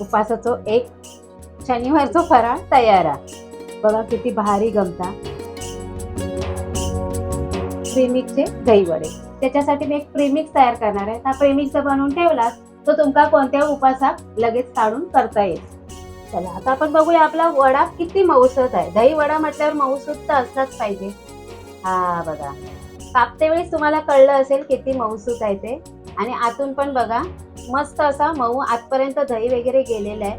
उपासाचो एक शनिवारचो फराळ तयार आहे बघा किती भारी गमता प्रेमिकचे दही वडे. त्याच्यासाठी मी एक प्रेमिक्स तयार करणार आहे. त्या प्रेमिक्स जर बनवून ठेवलास तो तुमका कोणत्या उपासाक लगेच काढून करता येईल. चला आता आपण बघूया आपला वडा किती मऊसत आहे. दही वडा म्हटल्यावर मऊसूत तर असलाच पाहिजे. हा बघा. कापते वेळेस तुम्हाला कळलं असेल किती मऊसूत आहे ते. आणि आतून पण बघा मस्त असा मऊ आजपर्यंत दही वगैरे गेलेला आहे.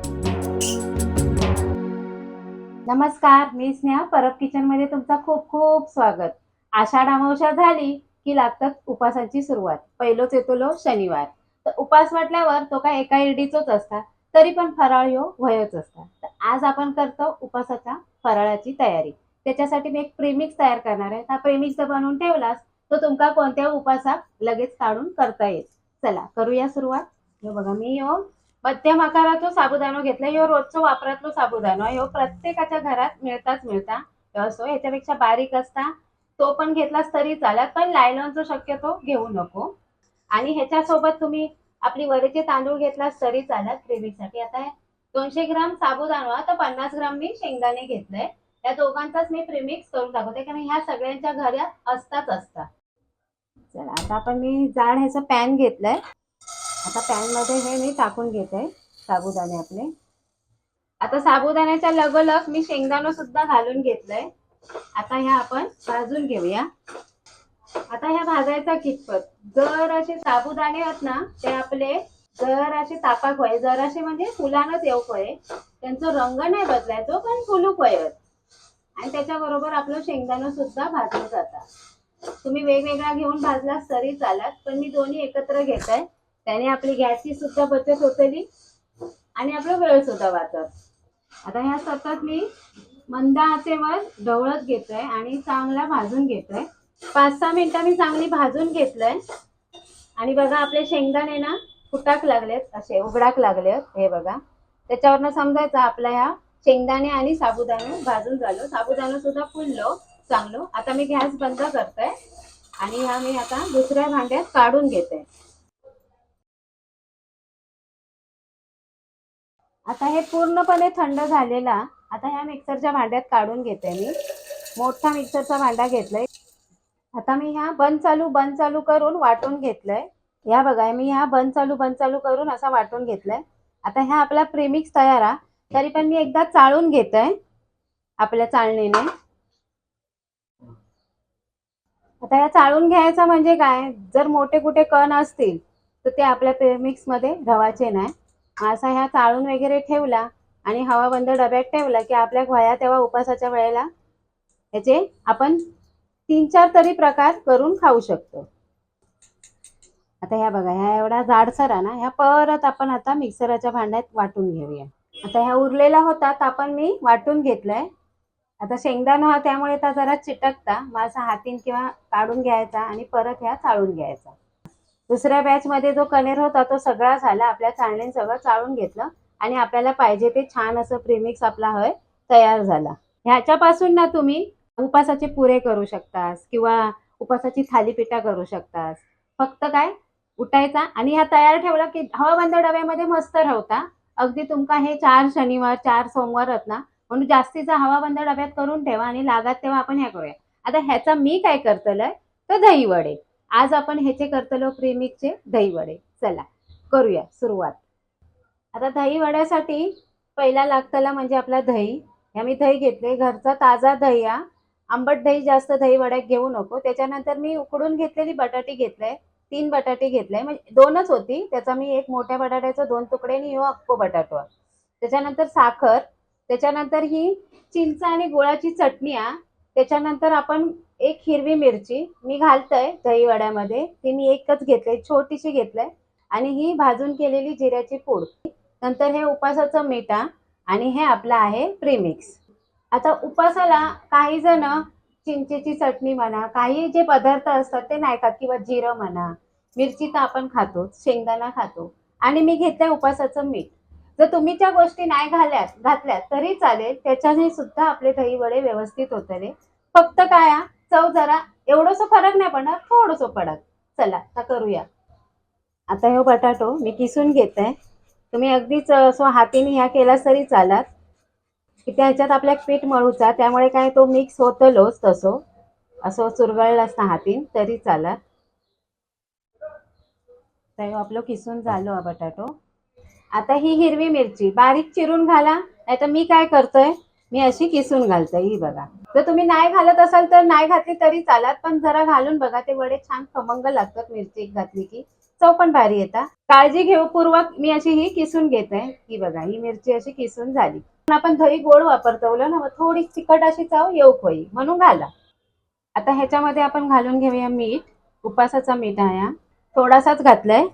नमस्कार मी स्नेहा परब किचनमध्ये तुमचा खूप खूप स्वागत. आषाढ अमावस्या झाली की लागतात उपासाची सुरुवात. पहिलोच येतो लो शनिवार. तर उपास म्हटल्यावर तो काय एका इडीचोच असता तरी पण फराळ ह्यो वयच असता. तर आज आपण करतो उपासाच्या फराळाची तयारी. त्याच्यासाठी मी एक प्रेमिक्स तयार करणार आहे. त्या प्रेमिक्स जर बनवून ठेवलास तो तुमका कोणत्या उपासात लगेच काढून करता येईल. चला करूया सुरुवात. हे बघा मी हो मध्यम आकाराचो साबुदाणा घेतला ह्यो रोजचो वापरातलो साबुदाणा. ह्यो प्रत्येकाच्या घरात मिळताच मिळता. असो ह्याच्यापेक्षा बारीक असता. तो पण घेतलास तरी चालत पण लायलॉनचा शक्यतो घेऊ नको. आणि ह्याच्यासोबत तुम्ही आपली वरीचे तांदूळ घेतलास तरी चालत ग्रेव्हीसाठी आता दोनशे ग्राम साबुदाणा तर पन्नास ग्राम मी शेंगदाणे घेतलंय. या दोघांचाच मी प्रिमिक्स करून दाखवते कारण ह्या सगळ्यांच्या घरात असताच असतात. चला आता आपण मी जाड ह्याचं पॅन घेतलंय. आता पॅनमध्ये हे मी टाकून घेते साबुदाणे आपले. आता साबुदाण्याच्या लगोलग मी शेंगदाणा सुद्धा घालून घेतलंय. आता ह्या आपण भाजून घेऊया. आता ह्या भाजायचा कितपत? जर असे साबुदाणे आहेत ना ते आपले जर असे तापाक होय जर असे म्हणजे फुलानच येऊ वय त्यांचा रंग नाही बदलायचो पण फुलूक वयत आणि त्याच्याबरोबर आपलं शेंगदाणा सुद्धा भाजलं जातात. तुम्ही वेगवेगळा घेऊन भाजलास तरी चालत पण मी दोन्ही एकत्र घेत आहे त्याने आपली गॅसची सुद्धा बचत होतली आणि आपला वेळ सुद्धा वाचत. आता ह्या सतत मी मंद आचेवर ढवळत घेतोय आणि चांगला भाजून घेतोय. पाच सहा मिनिटं मी चांगली भाजून घेतलंय. आणि बघा आपले शेंगदाणे ना फुटाक लागलेत असे उघडाक लागलेत हे बघा. त्याच्यावरनं समजायचं आपल्या ह्या शेंगदाणे आणि साबुदाणे भाजून झालो. साबुदाणा सुद्धा फुललो चांगलो. आता मी गॅस बंद करतोय आणि ह्या मी आता दुसऱ्या भांड्यात काढून घेते आता हे पूर्णपणे थंड झालेला आता ह्या मिक्सरच्या भांड्यात काढून घेते मी. मोठा मिक्सरचा भांडा घेतलाय. आता मी ह्या बंद चालू बंद चालू करून वाटून घेतलंय. ह्या बघा मी ह्या बंद चालू बंद चालू करून असा वाटून घेतलाय. आता ह्या आपला प्रेमिक्स तयार आहे. तरी पण मी एकदा चाळून घेत आहे आपल्या चाळणीने. आता ह्या चाळून घ्यायचा म्हणजे काय? जर मोठे कुठे कण असतील तर ते आपल्या प्रेमिक्समध्ये रवाचे नाही. असा ह्या चाळून वगैरे ठेवला आणि हवाबंद डब्यात ठेवला की आपल्या वया तेव्हा उपासाच्या वेळेला याचे आपण तीन चार तरी प्रकार करून खाऊ शकतो. आता ह्या बघा ह्या एवढा जाडसर आहे ना ह्या परत आपण आता मिक्सराच्या भांड्यात वाटून घेऊया. आता ह्या उरलेला होता तर आपण मी वाटून घेतलाय. आता शेंगदाणा हा त्यामुळे त्या जरा चिटकता मग असा हातीन किंवा काढून घ्यायचा आणि परत ह्या चाळून घ्यायचा. दुसऱ्या बॅच मध्ये जो कनेर होता तो सगळा झाला. आपल्या चाळणीने सगळं चाळून घेतलं आणि आपल्याला पाहिजे ते छान असं प्रेमिक्स आपला हय तयार झाला. ह्याच्यापासून ना तुम्ही उपासाचे पुरे करू शकतास किंवा उपासाची थालीपीठा करू शकतास. फक्त काय? उठायचा आणि ह्या तयार ठेवला की हवाबंद डब्यामध्ये मस्त राहता. अगदी तुमका हे चार शनिवार चार सोमवार आहेत ना म्हणून जास्तीचा हवाबंद डब्यात करून ठेवा आणि लागत तेव्हा आपण ह्या करूया. आता ह्याचा मी काय करतलंय? तर दही वडे आज आपण ह्याचे करतलो प्रेमिकचे दहीवडे. चला करूया सुरुवात. आता दही वड्यासाठी पहिला लागतला म्हणजे आपला दही. ह्या मी दही घेतले घरचा ताजा दही हा. आंबट दही जास्त दही वड्यात घेऊ नको. त्याच्यानंतर मी उकडून घेतलेली बटाटी घेतले तीन बटाटे घेतले. म्हणजे दोनच होती. त्याचा मी एक मोठ्या बटाट्याचा दोन तुकडे आणि हो अक्को बटाटो. त्याच्यानंतर साखर. त्याच्यानंतर ही चिंचा आणि गुळाची चटणी आ त्याच्यानंतर आपण एक हिरवी मिरची मी घालतोय दहीवड्यामध्ये. ती मी एकच घेतले छोटीशी घेतलंय. आणि ही भाजून केलेली जिऱ्याची पूड. नंतर हे उपासाचं मीठा आणि हे आपलं आहे प्रीमिक्स. आता उपासाला काही जण चिंचेची चटणी म्हणा काही जे पदार्थ असतात ते नाही खात किंवा जिरं म्हणा. मिरची तर आपण खातो शेंगदाणा खातो. आणि मी घेतलंय उपासाचं मीठ. जर तुम्ही त्या गोष्टी नाही घाल्यात घातल्यात तरी चालेल. त्याच्याने सुद्धा आपले दही वडे व्यवस्थित होतले फक्त काय चव जरा एवढंसं फरक नाही पडणार थोडंसं पडत चला आता करूया. आता हे बटाटो मी किसून घेते तुम्ही अगदीच असं हातीने ह्या केलास तरी चालात. की त्याच्यात आपल्या पीठ मळूचा त्यामुळे काय तो मिक्स होतलोच तसो. असं चुरगळलास ना हातीन तरी चालात. तर आपलं किसून झालो हा बटाटो. आता ही हिरवी मिरची बारीक चिरून घाला नाही तर मी काय करतोय मी अशी किसून घालते ही बघा. जर तुम्ही नाही घालत असाल तर नाही घातली तरी चालत पण जरा घालून बघा ते वडे छान खमंग लागतात मिरची घातली की. चव पण भारी येतात काळजी घेऊ पूर्वक मी अशी ही किसून घेते ही बघा ही मिरची अशी किसून झाली. पण आपण दही गोड वापरतो ना मग थोडी तिखट अशी चव येऊ होई म्हणून घाला. आता ह्याच्यामध्ये आपण घालून घेऊया मीठ उपासाचा मीठ आहे हा. थोडासाच घातलाय.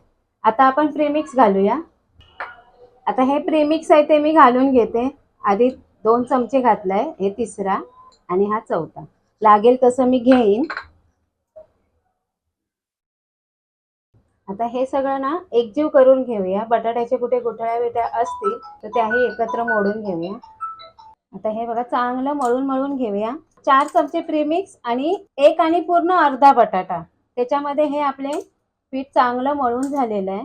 आता आपण प्रीमिक्स घालूया. आता हे प्रीमिक्स आहे ते मी घालून घेते. आधी दोन चमचे घातलाय हे तिसरा आणि हा चौथा. लागेल तसं मी घेईन. आता हे सगळं ना एकजीव करून घेऊया. बटाट्याचे कुठे गुठळ्या बिटळ्या असतील तर त्याही एकत्र मोडून घेऊया. आता हे बघा चांगलं मळून मळून घेऊया. चार चमचे प्रीमिक्स आणि एक आणि पूर्ण अर्धा बटाटा. त्याच्यामध्ये हे आपले पीठ चांगलं मळून झालेलं आहे.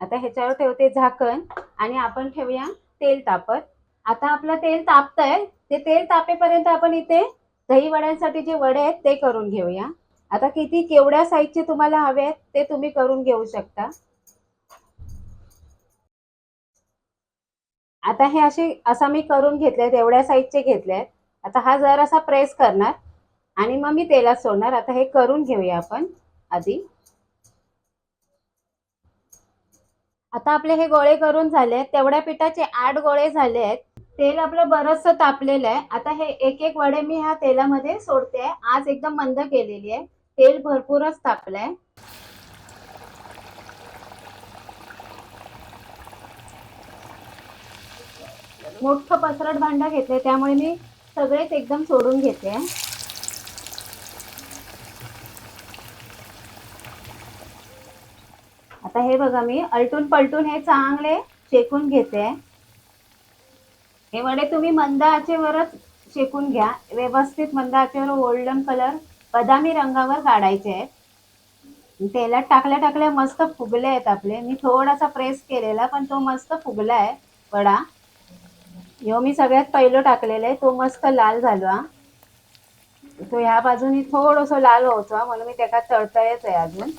आता ह्याच्यावर ठेवते झाकण आणि आपण ठेवूया तेल तापत. आता आपलं तेल तापतंय. ते तेल तापेपर्यंत आपण इथे दही वड्यांसाठी जे वडे आहेत ते करून घेऊया. आता किती केवढ्या साईजचे तुम्हाला हवे आहेत ते तुम्ही करून घेऊ शकता. आता हे असे असा मी करून घेतले एवढ्या साईजचे घेतले आहेत. आता हा जरासा प्रेस करणार आणि मग मी तेलात सोडणार. आता हे करून घेऊया आपण आधी. आता आपले हे गोळे करून झाले आहेत. तेवढ्या पिठाचे आठ गोळे झाले आहेत. तेल आपलं बरंचसं तापलेलं आहे. आता हे एक एक वडे मी ह्या तेलामध्ये सोडते आज एकदम मंद केलेली आहे. तेल भरपूरच तापलंय. मोठं पसरट भांडा घेतलंय. त्यामुळे मी सगळेच एकदम सोडून घेते आता हे बघा मी अलटून पलटून हे चांगले शेकून घेते हे वडे तुम्ही मंद आचेवरच शेकून घ्या. व्यवस्थित मंद आचेवर गोल्डन कलर बदामी रंगावर काढायचे आहेत. तेलात टाकल्या टाकल्या मस्त फुगले आहेत आपले. मी थोडासा प्रेस केलेला पण तो मस्त फुगला आहे. वडा. ह्यो मी सगळ्यात पहिलं टाकलेलं आहे तो मस्त लाल झालो. हा तो ह्या बाजूनी थोडंसं लाल होतो म्हणून मी त्याला तळतळेच आहे अजून.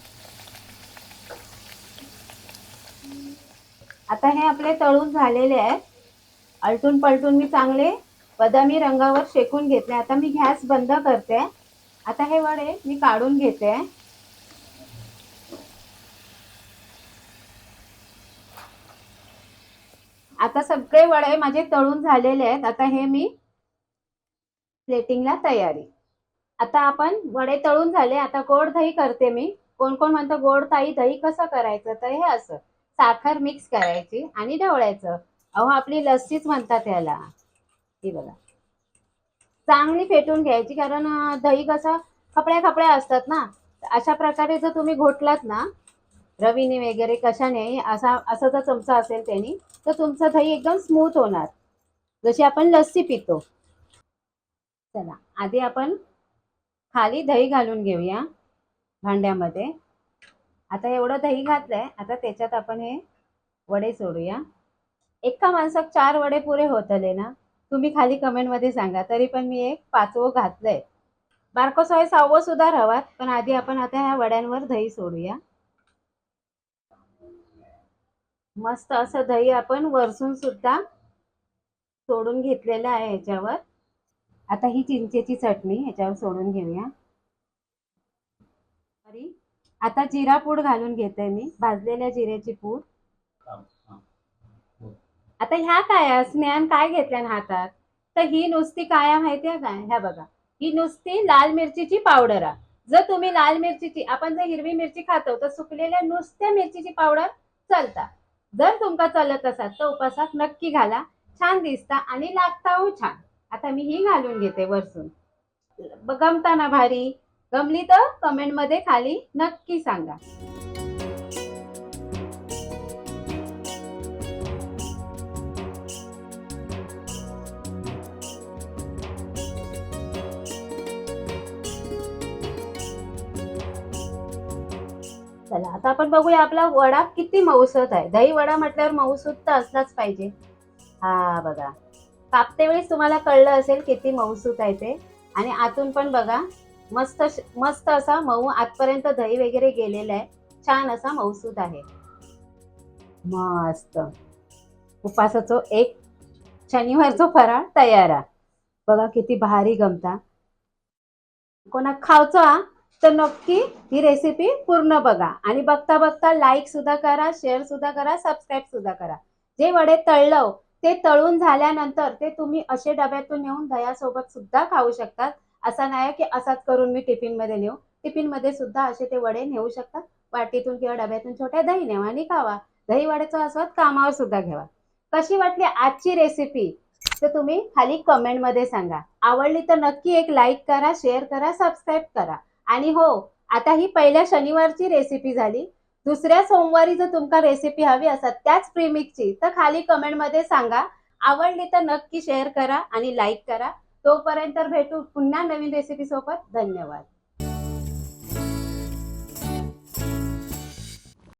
आता हे आपले तळून झालेले आहेत. अलटून पलटून मी चांगले बदामी रंगावर शेकून घेतले. आता मी गॅस बंद करते. आता हे वडे मी काढून घेते. आता सगळे वडे माझे तळून झालेले आहेत. आता हे मी प्लेटिंगला तयारी. आता आपण वडे तळून झाले. आता गोड दही करते मी. कोण कोण म्हणतं गोड ताई दही कसं करायचं? तर हे असं. साखर मिक्स करायची आणि ढवळायचं. अहो आपली लस्सीच म्हणतात याला. ही बघा. चांगली फेटून घ्यायची कारण दही कसं खपड्या खपड्या असतात ना. अशा प्रकारे जर तुम्ही घोटलात ना रवीने वगैरे कशाने असा असा जर चमचा असेल त्यांनी तर तुमचं दही एकदम स्मूथ होणार. जशी आपण लस्सी पितो. चला आधी आपण खाली दही घालून घेऊया भांड्यामध्ये. आता एवढं दही घातलंय आता त्याच्यात आपण हे वडे सोडूया. एका माणसाक चार वडे पुरे होतले ना तुम्ही खाली कमेंटमध्ये सांगा तरी पण मी एक पाचवं घातलंय. बारको हे सहावं सुद्धा रवात पण आधी आपण आता ह्या वड्यांवर दही सोडूया. मस्त असं दही आपण वरसून सुद्धा सोडून घेतलेलं आहे ह्याच्यावर. आता ही चिंचेची चटणी ह्याच्यावर सोडून घेऊया. आता जिरा पूड घालून घेते मी भाजलेल्या जिऱ्याची पूड. आता ह्या काय स्नेहान काय घेतल्या हातात? तर ही नुसती काय आहे माहितीये काय? ह्या बघा. ही नुसती लाल मिरचीची पावडर आहे. जर तुम्ही लाल मिरचीची आपण जर हिरवी मिरची खातो तर सुकलेल्या नुसत्या मिरचीची पावडर चालता. जर तुमका चालत असाल तर उपासात नक्की घाला. छान दिसता आणि लागता हो छान. आता मी ही घालून घेते वरसून. गमताना भारी. गमली तर कमेंटमध्ये खाली नक्की सांगा. चला आता आपण बघूया आपला वडा किती मऊसत आहे. दही वडा म्हटल्यावर मऊसूत तर असलाच पाहिजे. हा बघा. कापते वेळेस तुम्हाला कळलं असेल किती मऊसूत आहे ते. आणि आतून पण बघा मस्त मस्त असा मऊ आतपर्यंत दही वगैरे गेलेला आहे. छान असा मऊसूत आहे. मस्त. उपासाचो एक शनिवारचा फराळ तयार आहे. बघा किती भारी गमता. कोणा खावचो हा? तर नक्की ही रेसिपी पूर्ण बघा. आणि बघता बघता लाईक सुद्धा करा शेअर सुद्धा करा सबस्क्राईब सुद्धा करा. जे वडे तळलं हो, ते तळून झाल्यानंतर ते तुम्ही असे डब्यातून नेऊन दह्यासोबत सुद्धा खाऊ शकतात. असा नाही की असाच करून मी टिफिनमध्ये नेऊ. टिफिनमध्ये सुद्धा असे ते वडे नेऊ शकतात. वाटीतून किंवा डब्यातून छोट्या दही नेवा आणि खावा. दही वड्याचा आस्वाद कामावर सुद्धा घ्यावा. कशी वाटली आजची रेसिपी तर तुम्ही खाली कमेंटमध्ये सांगा. आवडली तर नक्की एक लाईक करा शेअर करा सबस्क्राईब करा. आणि हो आता ही पहिल्या शनिवारची रेसिपी झाली. दुसऱ्या सोमवारी जर तुमका रेसिपी हवी असत त्याच प्रीमिक्सची तर खाली कमेंटमध्ये सांगा. आवडली तर नक्की शेअर करा आणि लाईक करा. तोपर्यंत भेटू पुन्हा नवीन रेसिपी सोबत. धन्यवाद.